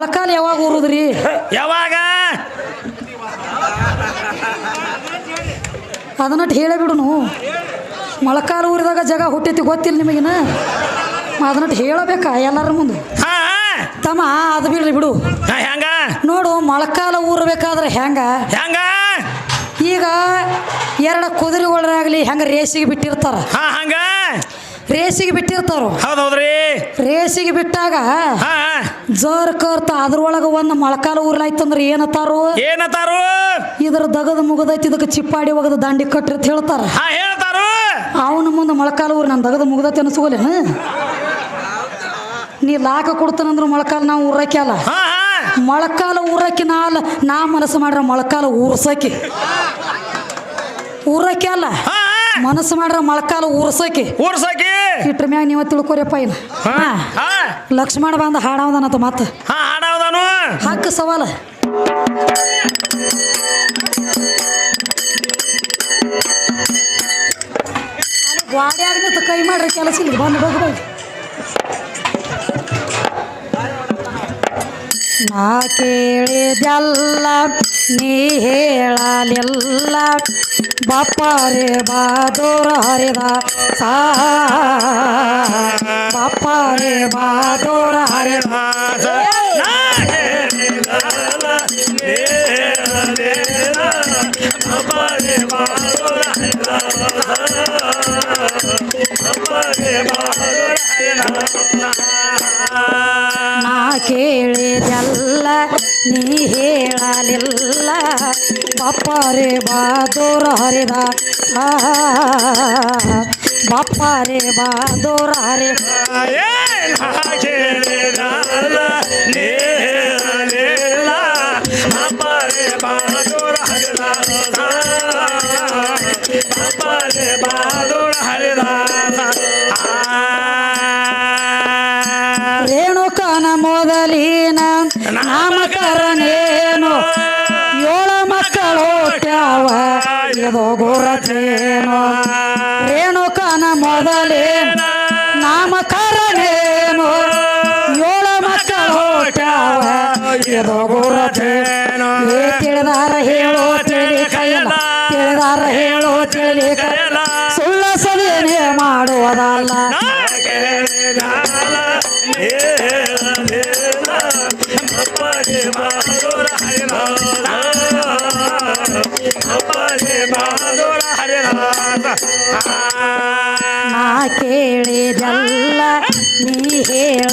ಮೊಳಕಾಲ್ ಯಾವಾಗ ಊರುದ್ರಿ? ಯಾವಾಗ? ಅದನ್ನಟ್ಟು ಹೇಳೇ ಬಿಡುನು ಮೊಳಕಾಲ್ ಊರಿದಾಗ ಜಾಗ ಹುಟ್ಟೈತಿ ಗೊತ್ತಿಲ್ಲ ನಿಮಗಿನ ಅದನ್ನಟ್ಟು ಹೇಳಬೇಕಾ ಎಲ್ಲರ ಮುಂದೆ? ತಮ್ಮ ಅದು ಬಿಡ್ರಿ ಬಿಡು. ಹೆಂಗ? ನೋಡು ಮೊಳಕಾಲ ಊರ್ಬೇಕಾದ್ರೆ ಹೆಂಗ? ಹೆಂಗ? ಈಗ ಎರಡು ಕುದುರೆಗಳಾಗಲಿ ಹೆಂಗ ರೇಸಿಗೆ ಬಿಟ್ಟಿರ್ತಾರ? ಹಂಗ? ರೇಸಿಗೆ ಬಿಟ್ಟಿರ್ತಾರು ಹೌದ್ ಹೌದ್ರಿ. ರೇಸಿಗೆ ಬಿಟ್ಟಾಗ ಹಾ ಜೋರ್ ಕರ್ತ ಅದ್ರೊಳಗ ಒಂದು ಮೊಳಕಾಲ ಊರ್ಲಾಯ್ತಂದ್ರ ಏನತ್ತಾರು? ಏನತಾರು ಇದ್ರ ದಗದ ಮುಗದೈತಿ ಇದಕ್ಕೆ ಚಿಪ್ಪಾಡಿ ಒಗದ ದಾಂಡಿ ಕಟ್ರಿ ಅಂತ ಹೇಳ್ತಾರ. ಹಾ ಹೇಳ್ತಾರು. ಅವನ ಮುಂದೆ ಮೊಳಕಾಲ ಊರು ನನ್ನ ದಗದ ಮುಗದೈತಿ ಅನ್ಸ್ಕೋಲೇನ ನೀ ಲಾಕ ಕೊಡ್ತಾನಂದ್ರ ಮೊಳಕಾಲ ನಾವು ಹಾ ಹಾ. ಮೊಳಕಾಲ ಊರಕ್ಕೆ ನಾ ಅಲ್ಲ ನಾ ಮನಸ್ಸು ಮಾಡ್ರ ಮೊಳಕಾಲ ಊರ್ಸಕ್ಕೆ ಊರಕ್ಕೆ ಅಲ್ಲ. ಮನಸ್ಸು ಮಾಡ್ರ ಮೊಳಕಾಲ ಉರ್ಸಕಿ ಊರ್ಸಕಿ? ಇಟ್ರ ಮ್ಯಾಗ ನೀವ ತಿಳ್ಕೊರಿಯಪ್ಪ ಇಲ್ಲ ಹಾ? ಲಕ್ಷ್ಮಣ ಬಂದ ಹಾಡವದನತ ಮತ್ತೆ. ಹಾ ಹಾಡಾವದನು? ಹಕ್ಕ ಸವಾಲ. ಗ್ವಾಡ್ಯಾಗ ನಿಂತು ಕೈ ಮಾಡ್ರಿ ಕೆಲಸ ಇಲ್ಲಿ. ಬಂದು ಹೋಗ್ಬೇಕು ನಾ ಕೇಳಿದೆಲ್ಲ ನೀ ಹೇಳಲಿಲ್ಲ. ಬಪ್ಪರೆ ಬಾದೂರ ಹರಿದ ಸಾ ಬಪ್ಪರೆ ಬಾದೂರ ಹರಿದ ನಾ ಕೇಳಿದೆಲ್ಲ ನೀ ಹೇಳಲಿಲ್ಲ ಬಪ್ಪರೆ ಬಾದೂರ ಹರಿದ ಆ, ಬಪ್ಪರೆ ಬಾದೂರ ಹರಿ ರೇಣುಕನ ಗುರತೇನು ರೇಣುಕನ ಮೊದಲೇ ನಾಮಕರಣೇನು? ಏಳು ಮಕ್ಕಳು ಹುಟ್ಟ್ಯಾವ ಇದು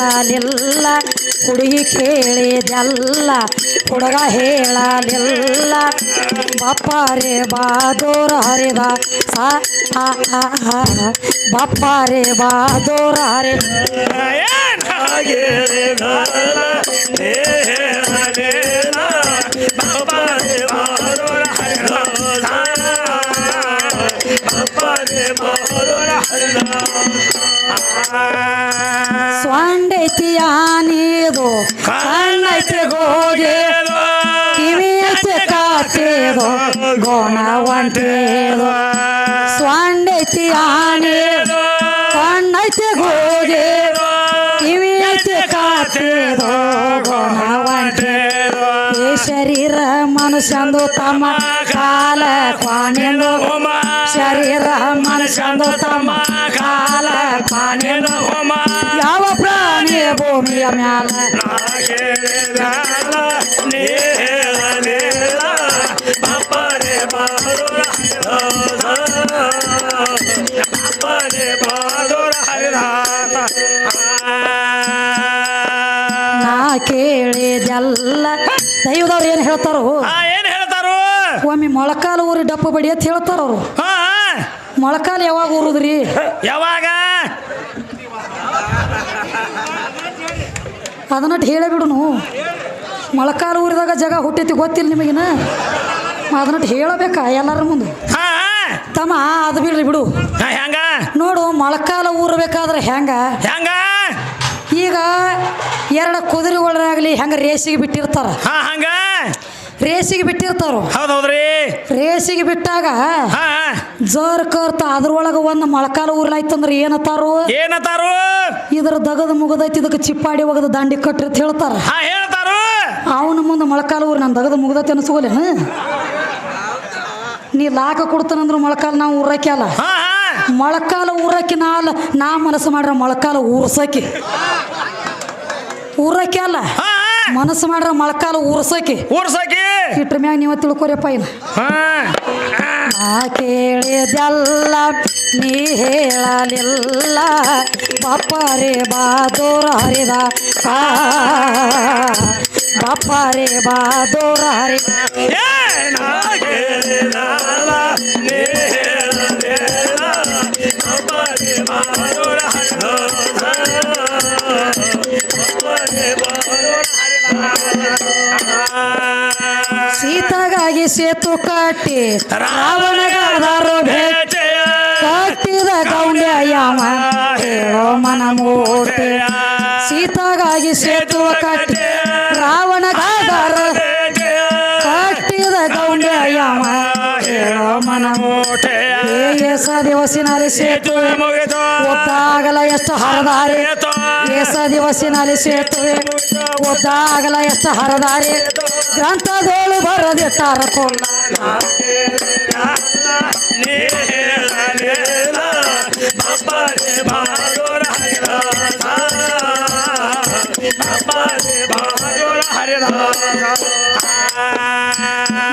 ಹೇಳಲಿಲ್ಲ. ಹುಡುಗಿ ಕೇಳಿದೆಲ್ಲ ಹುಡುಗ ಹೇಳಲಿಲ್ಲ. ಬಪ್ಪಾರೆ ಬಾದೂರ ಹರಿದ ಸಾ ಆ, ಆ, ಆ, ಬಪ್ಪಾರೆ ಬಾದೂರ ಹರಿ ಸ್ವಂಡೈತಿ ಆನಿದು ಕಣ್ಣೈತಿ ಗೋಗೆ ಕಿವಿ ಐತಿ ಕಾತೇದು ಗೋಣ ಒಂಟೇದು ಸ್ವಂಡೈತಿ ಆನಿದು ಕಣ್ಣೈತಿ ಗೋಗೆ ಕಿವಿ ಐತಿ ಕಾತೇದು ಗೋಣ ಈ ಶರೀರ ಮನುಷ್ಯಂದು ತಮ್ಮ ಕಾಲ ಕ್ವಾಣಿಂದು ಶರೀರ ಮನುಷ್ಯಂದು ತಮ್ಮ ಕಾಲ ಕ್ವಾಣಿಂದು ಯಾವ ಪ್ರಾಣಿ ಭೂಮಿಯ ಮ್ಯಾಲ? ನಾ ಕೇಳಿದೆಲ್ಲ ದೈವದವ್ರು ಏನು ಹೇಳ್ತಾರೋ? ಏನ್ ಹೇಳ್ತಾರು? ಒಮ್ಮೆ ಮೊಳಕಾಲು ಊರಿ ಡಪ್ಪು ಬಡಿ ಅಂತ ಹೇಳ್ತಾರ ಅವರು ಹಾ. ಮೊಳಕಾಲು ಯಾವಾಗ ಊರುದ್ರಿ? ಯಾವಾಗ? ಅದನ್ನಟ್ಟು ಹೇಳೇ ಬಿಡುನು ಮೊಳಕಾಲು ಊರಿದಾಗ ಜಗ ಹುಟ್ಟೈತಿ ಗೊತ್ತಿಲ್ಲ ನಿಮಗಿನ? ಅದನ್ನಟ್ಟು ಹೇಳಬೇಕಾ ಎಲ್ಲರ ಮುಂದೆ. ತಮ್ಮ ಅದು ಬಿಡ್ರಿ ಬಿಡು. ಹೆಂಗ? ನೋಡು ಮೊಳಕಾಲ ಊರ್ಬೇಕಾದ್ರೆ ಹೆಂಗ? ಹೆಂಗ? ಈಗ ಎರಡು ಕುದುರೆಗಳಾಗ್ಲಿ ಹೆಂಗ ರೇಸಿಗೆ ಬಿಟ್ಟಿರ್ತಾರ. ಹಂಗ? ರೇಸಿಗೆ ಬಿಟ್ಟಿರ್ತಾರ ಹೌದ್ ಹೌದ್ರಿ. ರೇಸಿಗೆ ಬಿಟ್ಟಾಗ ಜೋರ್ ಕರ್ತ ಅದ್ರೊಳಗ ಒಂದು ಮೊಳಕಾಲ ಊರ್ಲಾಯ್ತಂದ್ರ ಏನತ್ತಾರು ಏನತಾರು? ಇದ್ರ ದಗದ ಮುಗದೈತಿ ಇದಕ್ಕೆ ಚಿಪ್ಪಾಡಿ ಒಗದ ದಾಂಡಿ ಕಟ್ರಿ ಅಂತ ಹೇಳ್ತಾರ. ಹೇಳ್ತಾರ. ಅವನ ಮುಂದೆ ಮೊಳಕಾಲ ಊರು ನಾನು ದಗದ ಮುಗದೈತಿ ಅನಿಸ್ಕೋಲೇನು ನೀ ಲಾಕ ಕೊಡ್ತಾನಂದ್ರ ಮೊಳಕಾಲ ನಾವು ಹಾ ಮೊಳಕಾಲ ಊರಕ್ಕೆ ನಾ ಅಲ್ಲ ನಾ ಮನಸ್ಸು ಮಾಡ್ರ ಮೊಳಕಾಲ ಊರ್ಸಕ್ಕೆ ಊರಕ್ಕೆ ಅಲ್ಲ. ಮನಸ್ಸು ಮಾಡ್ರ ಮಳಕಾಲ ಉರ್ಸಕಿ. ಊರ್ಸಕಿ ಇಟ್ರ ಮ್ಯಾಗ ನೀವ ತಿಳ್ಕೊರಿಯಪ್ಪ ಇಲ್ಲ ಹಾ. ನಾ ಕೇಳಿದೆಲ್ಲ ನೀ ಹೇಳಲಿಲ್ಲ. ಬಾಪಾರೆ ಬಾದೋರ ಹರಿದ. ಆ, ರೇ ಬಾದೋರ ಹರಿ ಸೀತಾಗಾಗಿ ಸೇತು ಕಟ್ಟಿ ರಾವಣಗಾದರು ಭೇಟಿ ಕಟ್ಟಿದ ಗೌಂಡ್ಯ ಯಾಮ ಹೇಳೋ ಮನ ಮೂಟೆ ಸೀತಾಗಾಗಿ ಸೇತು ಕಟ್ಟಿ ರಾವಣಗಾದರು ದಿವಸಿನಲ್ಲಿ ಸೇತುವೆ ಒದ್ದಾಗಲ ಎಷ್ಟು ಹರದಾರಿ. ಏಸ ದಿವಸಿನಲ್ಲಿ ಸೇತುವೆ ಒದ್ದಾಗಲ ಎಷ್ಟು ಹರದಾರಿ. ಗ್ರಂಥದೋಳು ಬರದಿಟ್ಟಾರ ಕೊಲ್ಲ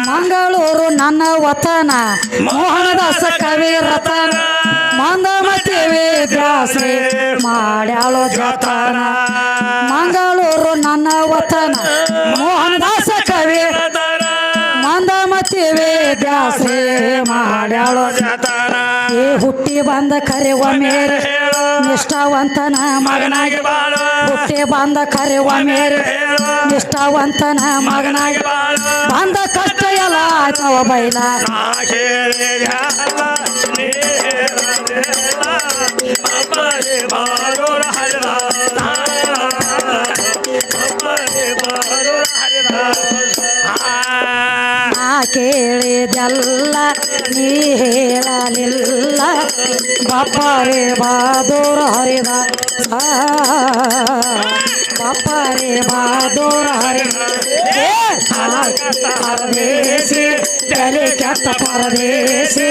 ಮಂಗಳೂರು ನನ್ನ ವತನ. ಮೋಹನದಾಸ ಕವಿ ವಿದ್ಯಾಶ್ರೀ ಮಾಡ್ಯಾಳೋ ಜಾತಾನ. ಮಂಗಳೂರು ನನ್ನ ವತನ. ಮೋಹನದಾಸ ಕವಿ. ಮಂದಮತಿ ದಾಸ್ರಿ ಮಾಡ್ಯಾಳೋ ಈ ಹುಟ್ಟಿ ಬಂದ ಕರೆವ ಮೇರೆ. ನಿಷ್ಠಾವಂತನ ಮಗನಾಗಿ ಹುಟ್ಟಿ ಬಂದ ಕರೆವ ಮೇರೆ. ನಿಷ್ಠಾವಂತನ ಮಗನಾಗಿ ಬಂದ ಕಷ್ಟ ಎಲ್ಲ ಆಯ್ತವ ಬೈಲ. ಕೇಳಿದೆಲ್ಲ ನೀ ಹೇಳಲಿಲ್ಲ. ಬಪ್ಪರೆ ಬಾದೂರ ಹರಿದ ಆ, ಬಪ್ಪರೆ ಬಾದೂರ ಹರಿದ. ಪರದೇಶಿ ತಲೆ ಕೆಟ್ಟ ಪರದೇಶಿ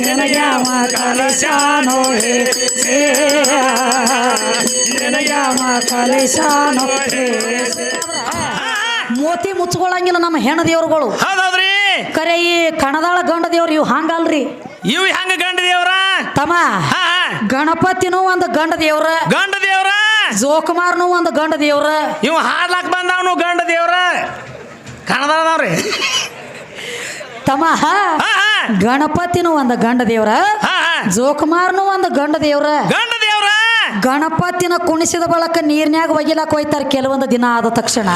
ನಿನಗ್ಯಾವ ಕಲಿಸಾನೋ ಹೇ ಸೇ, ನಿನಗ್ಯಾವ ಸೇ. ಮೋತಿ ಮುಚ್ಚಿಕೊಳ್ಳಂಗಿಲ್ಲ ನಮ್ಮ ಹೆಣ ದೇವ್ರುಗಳು. ಹೌದ್ರಿ ಕರೆ ಈ ಕಣದಾಳ ಗಂಡ ದೇವ್ರು ಇವು ಹಂಗಲ್ರಿ. ಇವು ಹೆಂಗ ಗಂಡ ದೇವ್ರ? ತಮ್ಮ ಹಾ ಹಾ. ಗಣಪತಿನೂ ಒಂದು ಗಂಡ ದೇವ್ರ. ಗಂಡ ದೇವ್ರ? ಜೋಕುಮಾರ್ನು ಒಂದು ಗಂಡ ದೇವ್ರ. ಇವ್ ಹಾಡ್ಲಾಕ್ ಬಂದವನು ಗಂಡ ದೇವ್ರ. ಕನ್ನಡದವ್ರಿ ತಮ್ಮ ಗಣಪತಿನು ಒಂದ ಗಂಡ ದೇವ್ರ. ಜೋಕುಮಾರ್ನು ಒಂದು ಗಂಡ ದೇವ್ರ. ಗಂಡ ದೇವ್ರ. ಗಣಪತಿನ ಕುಣಿಸಿದ ಬಳಕ ನೀರ್ನ್ಯಾಗ ಒಗಿಲಾಕ ಹೋಯ್ತಾರ ಕೆಲವೊಂದು ದಿನ ಆದ ತಕ್ಷಣ.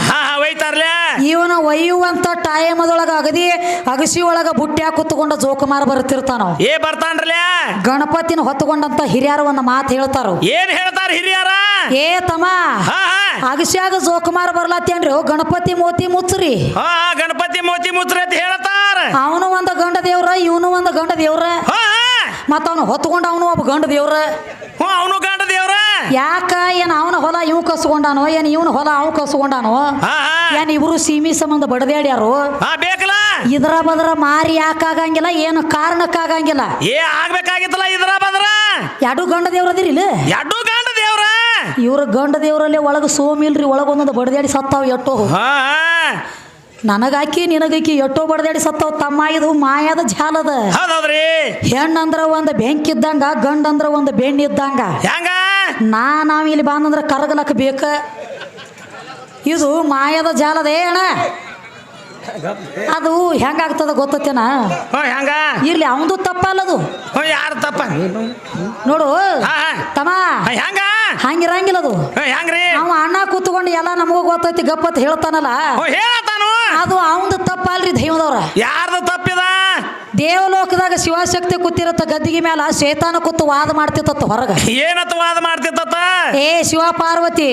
ಇವನ ಒಯ್ಯುವಂತ ಟೈಮದೊಳಗ ಅಗದಿ ಅಗಸಿ ಒಳಗ ಬುಟ್ಟ್ಯಾಗ ಕುತ್ಕೊಂಡ ಜೋಕುಮಾರ್ ಬರ್ತಿರ್ತಾನ. ಏ ಬರ್ತಾನ್ರಲ್ಯ ಗಣಪತಿನ ಹೊತ್ತುಕೊಂಡಂತ ಹಿರಿಯರು ಒಂದು ಮಾತು ಹೇಳ್ತಾರ. ಏನ್ ಹೇಳ್ತಾರ ಹಿರಿಯರ? ಏ ತಮ್ಮ ಅಗಸಿಯಾಗ ಜೋಕುಮಾರ್ ಬರ್ಲಾತ್ತೇನ್ರಿ ಗಣಪತಿ ಮೋತಿ ಮುಚ್ಚರಿ ಗಣಪತಿ ಮೋತಿ ಮುಚ್ಚ್ರಿ ಅಂತ ಹೇಳ್ತಾರ. ಅವನು ಒಂದು ಗಂಡ ದೇವ್ರ ಇವನು ಒಂದು ಗಂಡ ದೇವ್ರ. ಮತ್ತ ಅವನು ಹೊತ್ಕೊಂಡ ಅವನು ಒಬ್ಬ ಗಂಡ ದೇವ್ರ. ಹ್ಞೂ ಅವನು ಗಂಡ ದೇವ್ರ. ಯಾಕ ಏನ್ ಅವನ ಹೊಲ ಇವ್ ಕಸ್ಕೊಂಡಾನೋ ಏನ್ ಇವನ ಹೊಲ ಅವ್ ಕಸ್ಕೊಂಡಾನೋ ಏನ್ ಇಬ್ರು ಸೀಮಿ ಸಂಬಂಧ ಬಡದ್ಯಾಡ್ಯಾರು? ಬೇಕಲ್ಲ. ಇದ್ರ ಬದ್ರ ಮಾರಿ ಯಾಕಾಗಂಗಿಲ್ಲ ಏನು ಕಾರಣಕ್ಕಾಗಂಗಿಲ್ಲ ಏ ಆಗ್ಬೇಕಾಗಿತ್ತಲ್ಲ ಇದ್ರ ಬದ್ರ. ಎರಡು ಗಂಡ ದೇವ್ರದಿರಿ ಇಲ್ಲಿ? ಎರಡು ಗಂಡ ದೇವ್ರ? ಇವ್ರ ಗಂಡ ದೇವ್ರಲ್ಲಿ ಒಳಗ ಸೋಮಿಲ್ರಿ ಒಳಗ ಒಂದೊಂದು ಬಡದ್ಯಾಡಿ ಸತ್ತಾವ್ ಎಟ್ಟೋ ನನಗಾಕಿ ನಿನಗಾಕಿ ಎಟ್ಟೋ ಬಡದಾಡಿ ಸತ್ತವ ತಮ್ಮ ಇದು ಮಾಯದ ಜಾಲದ ಹೌದೌದ್ರಿ? ಹೆಣ್ಣಂದ್ರ ಒಂದು ಬೆಂಕಿ ಇದ್ದಂಗ ಗಂಡಂದ್ರ ಒಂದು ಬೆಣ್ಣೆ ಇದ್ದಂಗ ಹೆಂಗ? ನಾ ನಾವ್ ಇಲ್ಲಿ ಬಂದಂದ್ರ ಕರಗಲಕ್ಕ ಬೇಕ. ಇದು ಮಾಯದ ಜಾಲದ ಅಣ್ಣ. ಅದು ಹೆಂಗಾಗ್ತದ ಗೊತ್ತೇನ ಇಲ್ಲಿ ಹೆಂಗ? ಇರ್ಲಿ ಅವಂದು ತಪ್ಪಲ್ಲದು. ಯಾರು ತಪ್ಪ? ನೋಡು. ತಮ್ಮ. ಹೆಂಗ? ಹಂಗಿರಂಗಿಲ್ಲ ಅದು ಹೆಂಗ್ರಿ? ಅವ ಅಣ್ಣ ಕೂತ್ಕೊಂಡು ಎಲ್ಲ ನಮಗೂ ಗೊತ್ತೈತಿ ಗಪ್ಪತ್ ಹೇಳ್ತಾನಲ್ಲ. ಹೇಳ್ತಾನು ಅದು ಅವಂದು ತಪ್ಪಲ್ರಿ ದೈವದವ್ರ. ಯಾರ್ದು ತಪ್ಪಿದ? ದೇವಲೋಕದಾಗ ಶಿವಶಕ್ತಿ ಕೂತಿರತ್ತ ಗದ್ದಿಗೆ ಮ್ಯಾಲ ಶೇತಾನ ಕೂತು ವಾದ ಮಾಡ್ತಿತ್ತ ಹೊರಗ. ಏನತ್ತ ವಾದ ಮಾಡ್ತಿತ್ತ ಏ ಶಿವ ಪಾರ್ವತಿ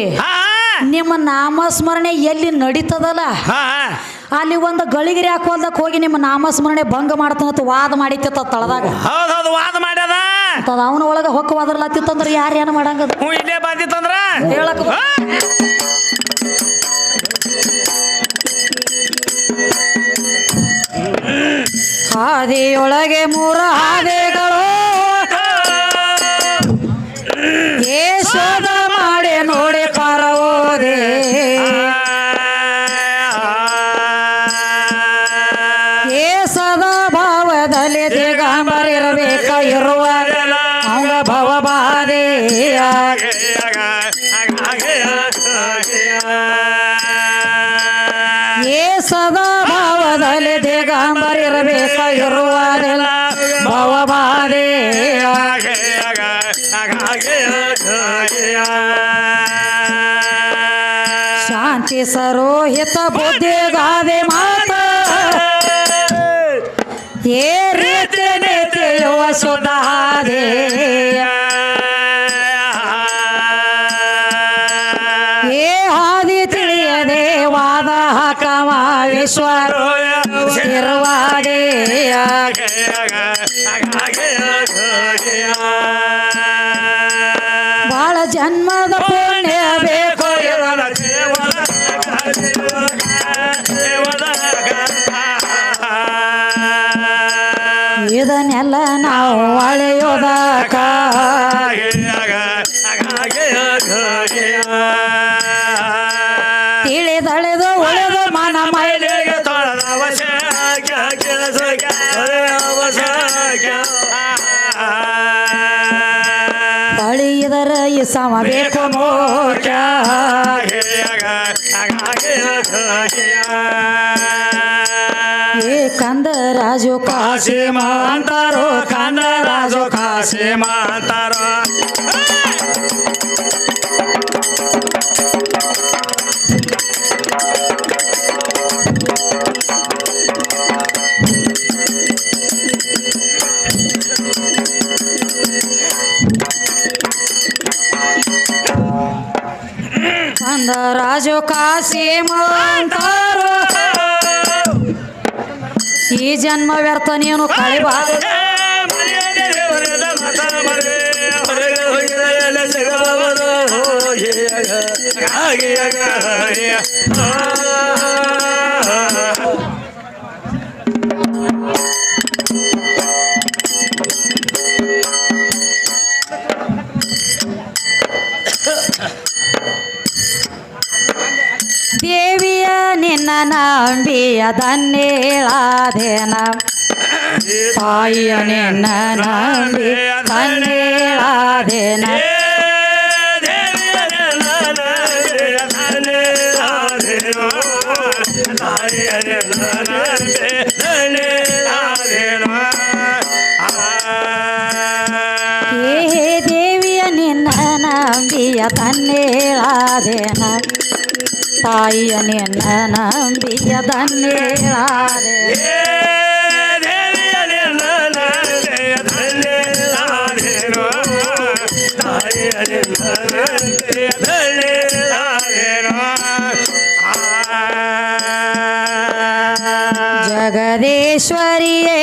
ನಿಮ್ಮ ನಾಮಸ್ಮರಣೆ ಎಲ್ಲಿ ನಡೀತದಲ್ಲ? ಅಲ್ಲಿ ಒಂದು ಗಳಿಗಿರಿ ಹಾಕೋದಕ್ಕೆ ಹೋಗಿ ನಿಮ್ಮ ನಾಮಸ್ಮರಣೆ ಭಂಗ ಮಾಡ್ತಾನಂತ ವಾದ ಮಾಡಿತ್ತ ತಳದಾಗ. ಹೌದೌದು ವಾದ ಮಾಡ್ಯದ? ಅವನ ಒಳಗ ಹೊಕ್ಕ ವಾದರ್ಲಾತಿತ್ತಂದ್ರ ಯಾರು ಏನು ಮಾಡಂಗದ? ಇಲ್ಲೇ ಬಂದಿತ್ತಂದ್ರ? ಹೇಳಕ್ ಹಾದಿಯೊಳಗೆ ಮೂರ ಹಾದಿಗಳು. ಸರೋಹಿತ ಬುದ್ಧಿಗಾದೆ ಮಾತ ಏ ರೀತಿ ನೀತಿಯುವ ಸುಧಾದೇಯ ಏ ಹಾದಿ ತಿಳಿಯದೆ ವಾದ ಹಾಕವ ವಿಶ್ವ ಸ್ಥಿರವಾದೇಯ ನಾವು ಅಳೆಯೋದಕ ತಿಳಿದಳೆದು ಒಳೆದು ಮನ ಮೈಲಿ ಬಳಿದರ ಈ ಸಮ ಬೇಕು? ರಾಜು ಕಾಶಿ ಕಾಶಿಮಾಂತಾರೋ ಕನ್ನಡರಾಜು ಕಾಶಿಮಾಂತಾರೋ ಕಂದ ರಾಜು ಕಾಶಿ ಮಂತಾರು. ಈ ಜನ್ಮ ವ್ಯರ್ಥ ನೀನು ಕಳಿಬಾರದು ದೇವಿಯ ನಂಬಿಯ ದನ್ನೇಳಾದೇನ ತಾಯಿಯ ನಿನ್ನ ನಂಬಿ ದನ್ನೇಳಾದೇನ ಹೇ ದೇವಿಯ ನಿನ್ನ ನಂಬಿಯ ದನ್ನೇಳಾದೇನ ತಾಯಿಯ ನಿನ್ನ ನಂಬಿಯ ದನ್ನೇಳಾದೇನ ಜಗದೇಶ್ವರಿಯೇ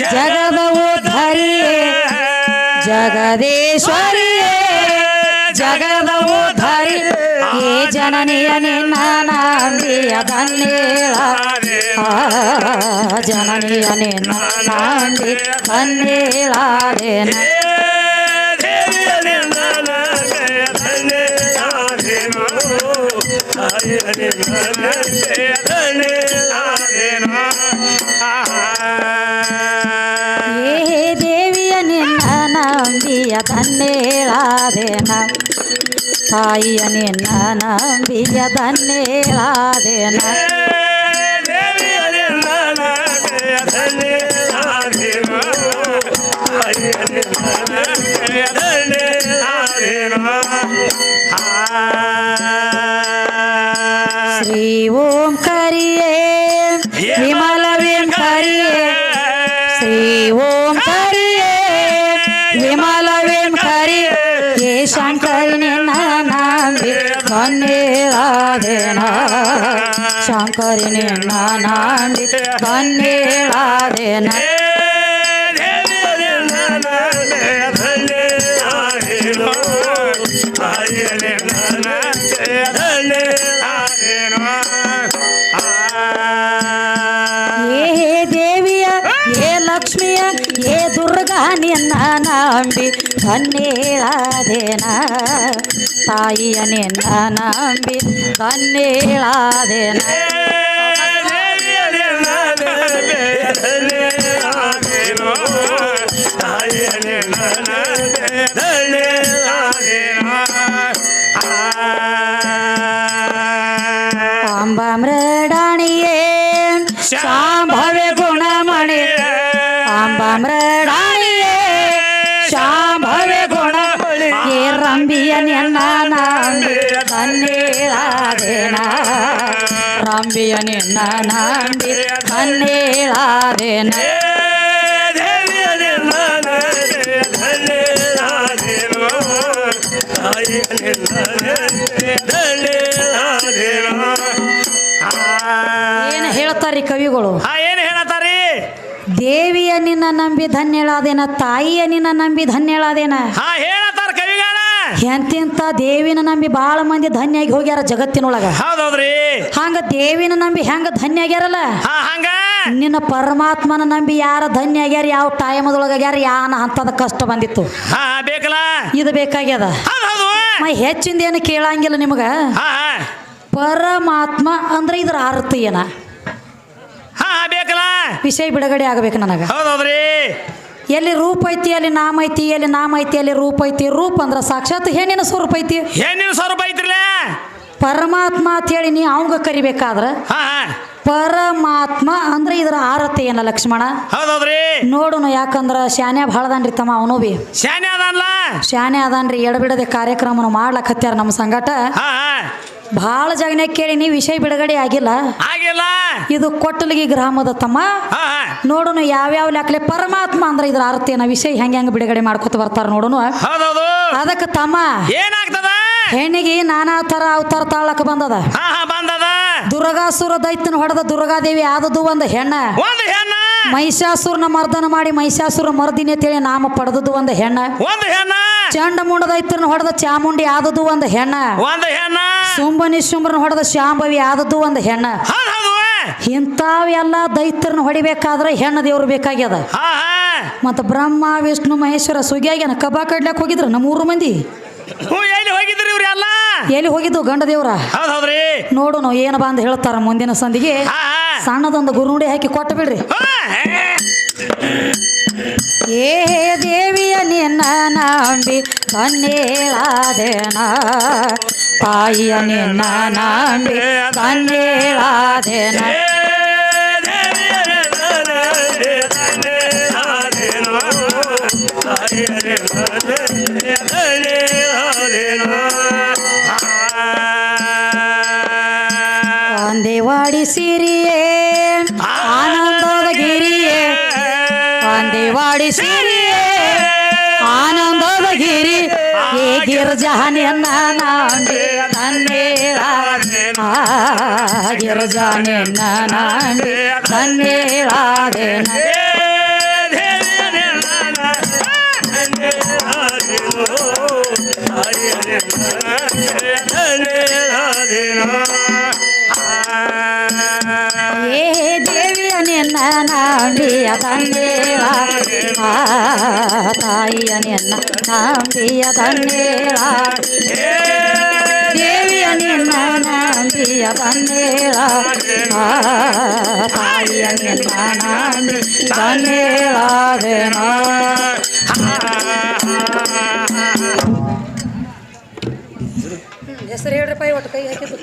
ಜಗದವು ಧರಿಯೇ ಜಗದೇಶ್ವರಿಯೇ. ಜನನಿಯ ನಿನ್ನ ನಂಬಿಯ ದನ್ನೇಳ ಆ, ಜನನಿಯ ನಿನ್ನ ನಂಬಿ ದನ್ನೇಳಾದೇನ ಏ ದೇವಿಯ ನಿನ್ನ ನಂಬಿಯ ದನ್ನೇಳಾದೇನ ತಾಯಿಯ ನಿನ್ನ ನಂಬಿಯ ದನ್ನೇಳಾದೇನ ಶ್ರೀ ಪರಿಣಿ ನಾನಾಡಿ ಬಂದೇಳಾದೇನ ಏ ದೇವಿಯ ಏ ಲಕ್ಷ್ಮಿಯ ಏ ದುರ್ಗಾ ನಿನ್ನ ನಂಬಿ ಕನ್ನೇಳಾದೇನ ತಾಯಿಯ ನಿನ್ನ ನಂಬಿ ಕನ್ನೇಳಾದೇನ ಅಂಬ ಮೃಡಾಣಿಯೇ ಶಾಂಭವ್ಯ ಗುಣಮಣಿ ಅಂಬ ಮೃಡಾಣಿಯೇ ಶಾಂಭವ್ಯ ಗುಣಮಣಿ ರಂಬಿಯ ನಿನ್ನ ನಂಬಿ ಧನ್ಯೇಳಾದೇನ ರಂಬಿಯ ನಿನ್ನ ನಂಬಿ ಧನ್ಯೇಳಾದೇನ ಏನು ಹೇಳ್ತಾರಿ ಕವಿಗಳು. ಹಾ ಏನು ಹೇಳತ್ತಾರಿ? ದೇವಿಯ ನಿನ್ನ ನಂಬಿ ಧನ್ಯಳಾದೇನ ತಾಯಿಯ ನಿನ್ನ ನಂಬಿ ಧನ್ಯಳಾದೇನ. ಹಾ ಕವಿಗಳ. ಎಂತಿಂತ ದೇವಿನ ನಂಬಿ ಭಾಳ ಮಂದಿ ಧನ್ಯಾಗಿ ಹೋಗ್ಯಾರ ಜಗತ್ತಿನೊಳಗ. ಹೌದೌದ್ರಿ. ಹಂಗ ದೇವಿನ ನಂಬಿ ಹೆಂಗ ಧನ್ಯ ಆಗ್ಯಾರಲ್ಲ ಹಾ ಹಂಗ. ನಿನ್ನ ಪರಮಾತ್ಮನ ನಂಬಿ ಯಾರ ಧನ್ಯ ಆಗ್ಯಾರ ಯಾವ ಟೈಮದೊಳಗ ಆಗ್ಯಾರ ಯಾನ ಅಂತದ ಕಷ್ಟ ಬಂದಿತ್ತು. ಹಾ ಬೇಕಲ್ಲ? ಇದು ಬೇಕಾಗ್ಯದ. ಹೌದು ಹೆಚ್ಚಿಂದ ಏನು ಕೇಳಂಗಿಲ್ಲ ನಿಮಗ. ಹಾ ಹಾ. ಪರಮಾತ್ಮ ಅಂದ್ರೆ ಇದ್ರ ಅರ್ಥ ಏನ? ವಿಷಯ ಬಿಡುಗಡೆ ಆಗಬೇಕು ನನಗೆ. ಹೌದೌದ್ರಿ? ಎಲ್ಲಿ ರೂಪ ಐತಿ ಅಲ್ಲಿ ನಾಮ ಐತಿ ಎಲ್ಲಿ ನಾಮ ಐತಿ ಅಲ್ಲಿ ರೂಪ ಐತಿ ರೂಪ ಅಂದ್ರೆ ಸಾಕ್ಷಾತ್ ಹೆಣ್ಣಿನ ಸ್ವರೂಪ ಐತಿ. ಹೆಣ್ಣಿನ ಸ್ವರೂಪ ಐತ್ರಲ್ಲ ಪರಮಾತ್ಮ ಅಂತ ಹೇಳಿ ನೀ ಅವಂಗ ಕರಿಬೇಕಾದ್ರ ಹಾ ಪರಮಾತ್ಮ ಅಂದ್ರೆ ಇದರ ಆರತಿ ಏನ ಲಕ್ಷ್ಮಣ? ಹೌದೌದ್ರಿ? ನೋಡುನು ಯಾಕಂದ್ರ ಶಾನ್ಯ ಭಾಳದನ್ರಿ ತಮ್ಮ ಅವನು ಬಿ. ಶಾನೆ ಅದಲ್ಲ ಶಾನ್ಯ ಅದಾನ್ರಿ ಎಡಬಿಡದೆ ಕಾರ್ಯಕ್ರಮನ ಮಾಡ್ಲಕ್ ಹತ್ಯಾರ ನಮ್ಮ ಸಂಗಟ. ಹಾ ಹಾ. ಭಾಳ ಜಗನ್ಯಾಗ ಕೇಳಿ ನೀ ವಿಷಯ ಬಿಡುಗಡೆ ಆಗಿಲ್ಲ. ಆಗಿಲ್ಲ? ಇದು ಕೊಟ್ಟಲಿಗಿ ಗ್ರಾಮದ ತಮ್ಮ. ನೋಡೋಣ ಯಾವ್ಯಾವ ಲೆಕ್ಕಲೆ ಪರಮಾತ್ಮ ಅಂದ್ರೆ ಇದ್ರ ಅರ್ಥ ಏನ? ವಿಷಯ ಹೆಂಗೆ ಹೆಂಗೆ ಬಿಡುಗಡೆ ಮಾಡ್ಕೊತ ಬರ್ತಾರ ನೋಡೋಣ ಅದಕ್ಕೆ ತಮ್ಮ. ಏನಾಗ್ತದ? ಹೆಣ್ಣಿಗೆ ನಾನಾ ತರ ಅವತಾರ ತಾಳಕ್ ಬಂದದ. ದುರ್ಗಾಸುರ ದೈತ್ಯನ ಹೊಡೆದ ದುರ್ಗಾದೇವಿ ಆದದ್ದು ಒಂದು ಹೆಣ್ಣ. ಒಂದು ಹೆಣ್ಣ? ಮಹಿಷಾಸುರನ ಮರ್ದನ ಮಾಡಿ ಮಹಿಷಾಸುರ ಮರ್ದಿನಿ ಅಂತೇಳಿ ನಾಮ ಪಡೆದದ್ದು ಒಂದು ಹೆಣ್ಣ. ಒಂದು ಹೆಣ್ಣ? ಚಂಡಮುಂಡ ದೈತ್ಯನ ಹೊಡೆದ ಚಾಮುಂಡಿ ಆದದ್ದು ಒಂದು ಹೆಣ್ಣ. ಒಂದು ಹೆಣ್ಣ. ಸುಂಬನಿ ಶುಂಭರನ ಹೊಡೆದ ಶಾಂಭವಿ ಆದದ್ದು ಒಂದು ಹೆಣ್ಣ. ಇಂಥಾವೆಲ್ಲ ದೈತ್ಯರನ್ನ ಹೊಡಿಬೇಕಾದ್ರೆ ಹೆಣ್ಣು ದೇವ್ರು ಬೇಕಾಗ್ಯದ. ಮತ್ತು ಬ್ರಹ್ಮ ವಿಷ್ಣು ಮಹೇಶ್ವರ ಸುಗಿಯಾಗ್ಯಾನ ಕಬಾ ಕಡ್ಲಕ್ಕೆ ಹೋಗಿದ್ರು ನಮ್ಮ ಮೂರು ಮಂದಿ ಹೋಗಿದ್ರಿ ಇವ್ರಿ ಎಲ್ಲ ಹೋಗಿದ್ದು ಗಂಡ ದೇವ್ರ? ನೋಡೋಣ ಹೌದ್ರಿ. ಅಂತ ಏನು ಹೇಳ್ತಾರ ಮುಂದಿನ ಸಂದಿಗೆ. ಸಣ್ಣದೊಂದು ಗುರುನುಡಿ ಹಾಕಿ ಕೊಟ್ಟು ಬಿಡ್ರಿ. ಏ, ದೇವಿಯ ನಿನ್ನ ನಂಬಿ ನಾ ತಾಯಿಯ ನಿನ್ನ ನಂಬಿ ಕಣ್ಣೇಳಾದೇನ? ಒಂದೇವಾಡಿ ಸಿರಿಯೇ ಆನಂದದ ಗಿರಿಯೇ ಒಂದೇವಾಡಿ ಮಾಡಿಸಿರಿಯೇ ಆನಂದದ ಗಿರಿ ಏ ಗಿರ್ಜಾನಿಯನ್ನ ಕಣ್ಣೇಳ ಆ ತನ್ನೇ ನಂಬಿ ತಾಯಿಯ ನಿನ್ನ ನಂಬಿಯ ತಂದೇಳ ದೇವಿಯ ನಿನ್ನ ನಂಬಿಯ ತಂದೇಳ ಆ ತಾಯಿಯ ನಿನ್ನ ನಂಬಿ ತಂದೇಳಾದೇನ ಹೆಸರು ಹೇಳ್ರಪ್ಪ ಒಟ್ಟು ಕೈ ಹಾಕಿದ್ದು.